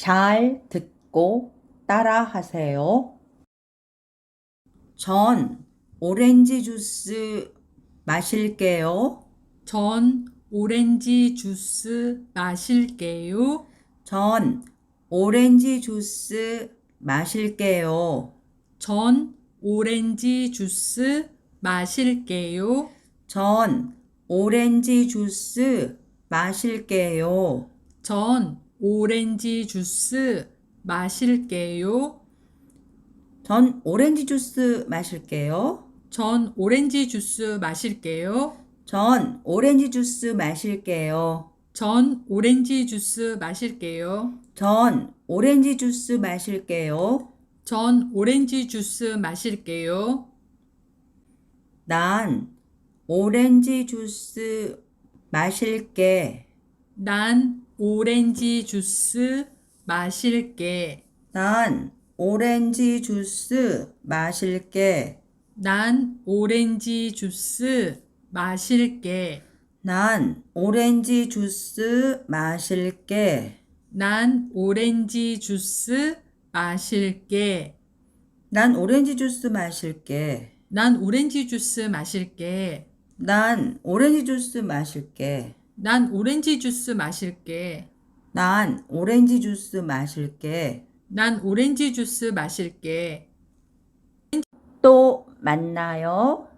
잘 듣고 따라 하세요. 전 오렌지 주스 마실게요. 전 오렌지 주스 마실게요. 전 오렌지 주스 마실게요. 전 오렌지 주스 마실게요. 전 오렌지 주스 마실게요. 전 오렌지 주스 마실게요. 전 오렌지 주스 마실게요. 전 오렌지 주스 마실게요. 전 오렌지 주스 마실게요. 전 오렌지 주스 마실게요. 전 오렌지 주스 마실게요. 전 오렌지 주스 마실게요. 난 오렌지 주스 마실게. 난 오렌지 주스 마실게. 난 오렌지 주스 마실게. 난 오렌지 주스 마실게. 난 오렌지 주스 마실게. 난 오렌지 주스 마실게. 난 오렌지 주스 마실게. 난 오렌지 주스 마실게. 난 오렌지 주스 마실게. 난 오렌지 주스 마실게. 난 오렌지 주스 마실게. 난 오렌지 주스 마실게. 또 만나요.